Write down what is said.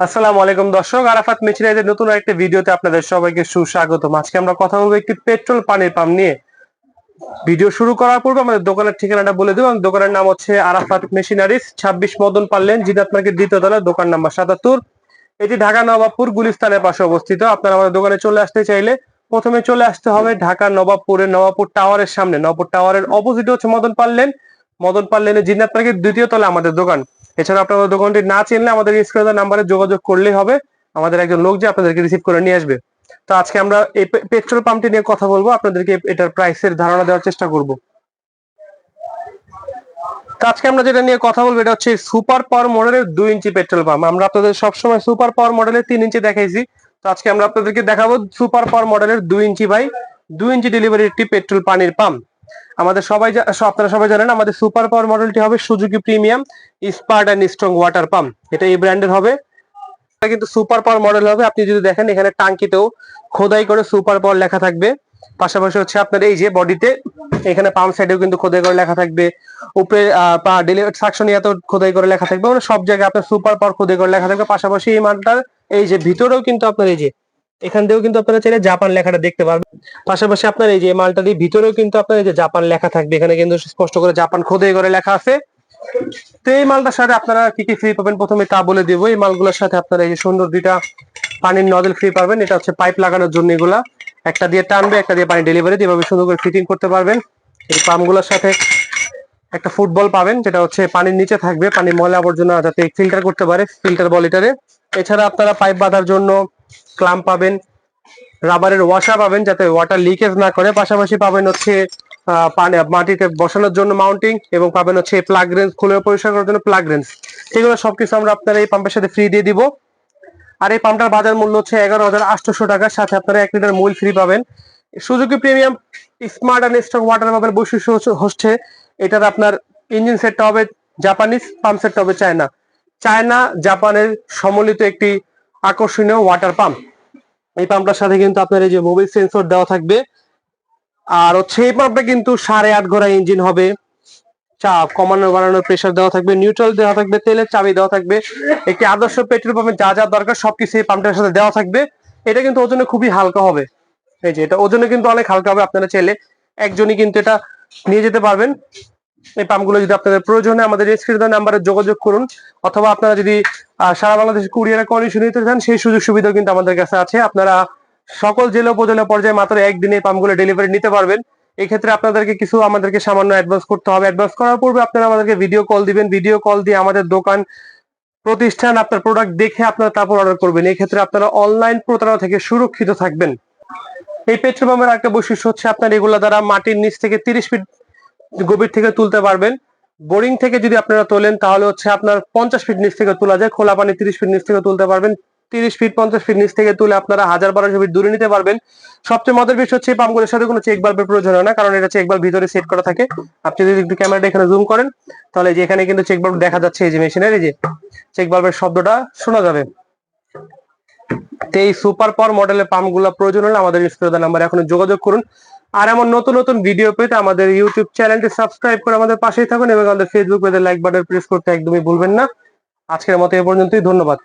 আসসালামু আলাইকুম দর্শক, আরাফাত মেচিনাইজের নতুন একটা ভিডিওতে আপনাদের সবাইকে সুস্বাগতম। আজকে আমরা কথা বলব একটি পেট্রোল পানির পাম্প নিয়ে। ভিডিও শুরু করার পূর্বে আমাদের দোকানের ঠিকানাটা বলে দেবো দোকানের নাম হচ্ছে আরাফাত মেশিনারিজ, ছাব্বিশ মদন পারলেন জিনাত মার্কেট দ্বিতীয় তলা দোকান নাম্বার সাতাত্তর। এটি ঢাকা নবাবপুর গুলিস্তানের পাশে অবস্থিত। আপনারা আমাদের দোকানে চলে আসতে চাইলে প্রথমে চলে আসতে হবে ঢাকা নবাবপুরের নবাবপুর টাওয়ারের সামনে। নবাবপুর টাওয়ারের অপোজিট হচ্ছে মদন পারলেন মদন পারলেনে জিন্নাত মার্কেট দ্বিতীয় তলা আমাদের দোকান। এছাড়া আপনারা দোকানটি না চিনলে আমাদের স্ক্রিনে নাম্বারে যোগাযোগ করলেই হবে। আমাদের একজন লোক যে আপনাদেরকে রিসিভ করে নিয়ে আসবে। তো আজকে আমরা এই পেট্রোল পাম্পটি নিয়ে কথা বলব। আপনাদেরকে এটার প্রাইসের ধারণা দেওয়ার চেষ্টা করব। আজকে আমরা যেটা নিয়ে কথা বলব, এটা হচ্ছে সুপার পাওয়ার মডেলের দুই ইঞ্চি পেট্রোল পাম্প আমরা আপনাদের সবসময় সুপার পাওয়ার মডেলের তিন ইঞ্চি দেখাইছি। তো আজকে আমরা আপনাদেরকে দেখাবো সুপার পাওয়ার মডেলের দুই ইঞ্চি বাই দুই ইঞ্চি ডেলিভারি একটি পেট্রোল পানির পাম্প আমাদের সবাই আপনারা সবাই জানেন আমাদের সুপার পাওয়ার মডেলটি হবে Suzuki premium smart and strong water pump. এটা এই ব্র্যান্ডের হবে। কিন্তু সুপার পাওয়ার মডেল হবে। আপনি যদি দেখেন এখানে টাঙ্কিতেও খোদাই করে সুপার পাওয়ার লেখা থাকবে। পাশাপাশি হচ্ছে আপনার এই যে বডিতে, এখানে পাম্প সাইডেও কিন্তু খোদাই করে লেখা থাকবে। উপরে ডেলিভারি সাকশন ইয়াতেও খোদাই করে লেখা থাকবে। মানে সব জায়গায় আপনার সুপার পাওয়ার খোদাই করে লেখা থাকবে। পাশাপাশি এই মালটার এই যে ভিতরেও কিন্তু আপনার এই যে এখান দিয়েও কিন্তু আপনারা চাইলে জাপান লেখাটা দেখতে পারবেন। পাশাপাশি আপনার এই যে মালটা দিয়ে ভিতরেও কিন্তু আপনার এই যে জাপান লেখা থাকবে। এখানে কিন্তু স্পষ্ট করে জাপান খোদাই করে লেখা আছে। তো এই মালটার সাথে আপনারা কি কি ফ্রি পাবেন? প্রথমে তা বলে দিব। এই মালগুলোর সাথে আপনারা এই যে সুন্দর দুইটা পানির নজল ফ্রি পাবেন। এটা হচ্ছে পাইপ লাগানোর জন্য এগুলা। একটা দিয়ে টানবে, একটা দিয়ে পানি ডেলিভারি দিয়ে সুন্দর করে ফিটিং করতে পারবেন। এই পাম্পগুলোর সাথে একটা ফুটবল পাবেন, যেটা হচ্ছে পানির নিচে থাকবে। পানি ময়লা আবর্জনা যাতে ফিল্টার করতে পারে ফিল্টার বল এটারে। এছাড়া আপনারা পাইপ বাঁধার জন্য ক্লাম পাবেন, রাবারের ওয়াশা পাবেন যাতে ওয়াটার লিকেজ না করে। পাশাপাশি পাবেন হচ্ছে মাটিতে বসানোর জন্য মাউন্টিং এবং পাবেন হচ্ছে প্লাগ রেঞ্জ খুলে পরিষ্কার করার জন্য প্লাগ রেঞ্জ এগুলো সবকিছু আমরা আপনার এই পাম্পের সাথে ফ্রি দিয়ে দিব। আর এই পাম্পটার বাজার মূল্য হচ্ছে এগারো হাজার আটশোশো টাকার সাথে আপনারা এক লিটার মূল ফ্রি পাবেন। Suzuki premium smart and stock water পাম্পের বৈশিষ্ট্য হচ্ছে- হচ্ছে এটার আপনার ইঞ্জিন সেটটা হবে জাপানিজ পাম্প সেটটা হবে চায়না চায়না জাপানের সম্মিলিত একটি আকর্ষণীয় ওয়াটার পাম্প এই পাম্পটার সাথে কিন্তু আপনার এই যে মোবাইল সেন্সর দেওয়া থাকবে। আর হচ্ছে এই পাম্পটা কিন্তু সাড়ে আট ঘোড়া ইঞ্জিন হবে। চাপ কমানো বাড়ানোর প্রেসার দেওয়া থাকবে নিউট্রাল দেওয়া থাকবে, তেলের চাবি দেওয়া থাকবে। একটি আদর্শ পেট্রোল পাম্পে যা যা দরকার সবকিছু এই পাম্পটার সাথে দেওয়া থাকবে। এটা কিন্তু ওজনে খুবই হালকা হবে। এই যে এটা ওজনে কিন্তু অনেক হালকা হবে, আপনারা চাইলে একজনই কিন্তু এটা নিয়ে যেতে পারবেন। এই পাম্পগুলো যদি আপনাদের প্রয়োজন হয় আমাদের স্ক্রিন নাম্বারে যোগাযোগ করুন, অথবা আপনারা যদি সারা বাংলাদেশ কুরিয়ারে কন্ডিশন নিতে চান, সেই সুযোগ সুবিধা কিন্তু আমাদের কাছে আছে। আপনারা সকল জেলা উপজেলা পর্যায়ে মাত্র একদিনে পাম্পগুলো ডেলিভারি নিতে পারবেন। এই ক্ষেত্রে আপনাদেরকে কিছু, আমাদেরকে সামান্য অ্যাডভান্স করতে হবে। অ্যাডভান্স করার পূর্বে আপনারা আমাদেরকে ভিডিও কল দিবেন। ভিডিও কল দিয়ে আমাদের দোকান প্রতিষ্ঠান, আপনার প্রোডাক্ট দেখে আপনারা তারপর অর্ডার করবেন। এই ক্ষেত্রে আপনারা অনলাইন প্রতারণা থেকে সুরক্ষিত থাকবেন। এই পেট্রোল পাম্পের একটা বৈশিষ্ট্য হচ্ছে আপনার এগুলো দ্বারা মাটির নিচ থেকে তিরিশ ফিট গভীর থেকে তুলতে পারবেন। বোরিং থেকে যদি আপনারা তোলেন, তাহলে হচ্ছে আপনার পঞ্চাশ ফিট নিচ থেকে তোলা যায়। খোলা পানি তিরিশ ফিট নিচ থেকে তুলতে পারবেন। তিরিশ ফিট পঞ্চাশ ফিট নিচ থেকে তুলে আপনারা হাজার বারোশো ফিট দূরে নিতে পারবেন। সবচেয়ে মজার বিষয় হচ্ছে পাম্পগুলোর সাথে কোনো চেক বাল্বের প্রয়োজন হয় না, কারণ এটা চেক বাল্ব ভিতরে সেট করা থাকে। আপনি যদি একটু ক্যামেরাটা এখানে জুম করেন, তাহলে যে এখানে কিন্তু চেক বাল্ব দেখা যাচ্ছে এই যে মেশিনের, এই যে চেক বাল্বের শব্দটা শোনা যাবে। তো এই সুপার পাওয়ার মডেলের পাম্পগুলো প্রয়োজন হলে আমাদের স্ক্রিনে নাম্বার এখন যোগাযোগ করুন। আর এমন নতুন নতুন ভিডিও পেতে আমাদের ইউটিউব চ্যানেলটি সাবস্ক্রাইব করে আমাদের পাশেই থাকুন এবং আমাদের ফেসবুক পেজে লাইক বাটন প্রেস করতে একদমই ভুলবেন না। আজকের মতো এ পর্যন্তই, ধন্যবাদ।